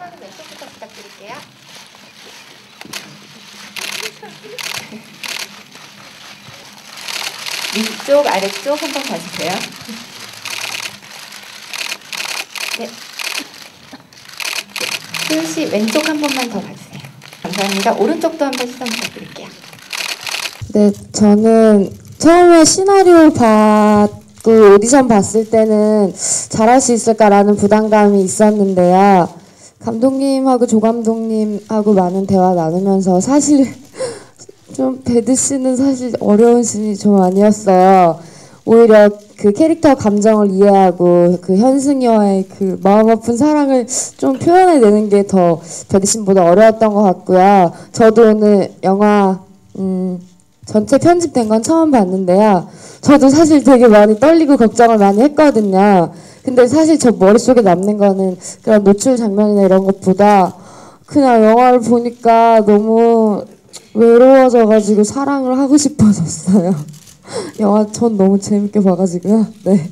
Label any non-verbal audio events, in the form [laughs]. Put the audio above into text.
시선 왼쪽부터 부탁드릴게요. [laughs] 위쪽, 아래쪽 한번 봐주세요. 네. 수유씨 왼쪽 한 번만 더 봐주세요. 감사합니다. 오른쪽도 한번 시선 부탁드릴게요. 네, 저는 처음에 시나리오 받고 오디션 봤을 때는 잘할 수 있을까라는 부담감이 있었는데요. 감독님하고 조 감독님하고 많은 대화 나누면서 사실 [laughs] 좀 배드 씨는 사실 어려운 신이 좀 아니었어요. 오히려 그 캐릭터 감정을 이해하고 그 현승이와의 그 마음 아픈 사랑을 좀 표현해내는 게 더 배드 씨보다 어려웠던 것 같고요. 저도 오늘 영화 음, 전체 편집된 건 처음 봤는데요. 저도 사실 되게 많이 떨리고 걱정을 많이 했거든요. 근데 사실 저 머릿속에 남는 거는 그런 노출 장면이나 이런 것보다 그냥 영화를 보니까 너무 외로워져가지고 사랑을 하고 싶어졌어요. [laughs] 영화 전 너무 재밌게 봐가지고요. 네.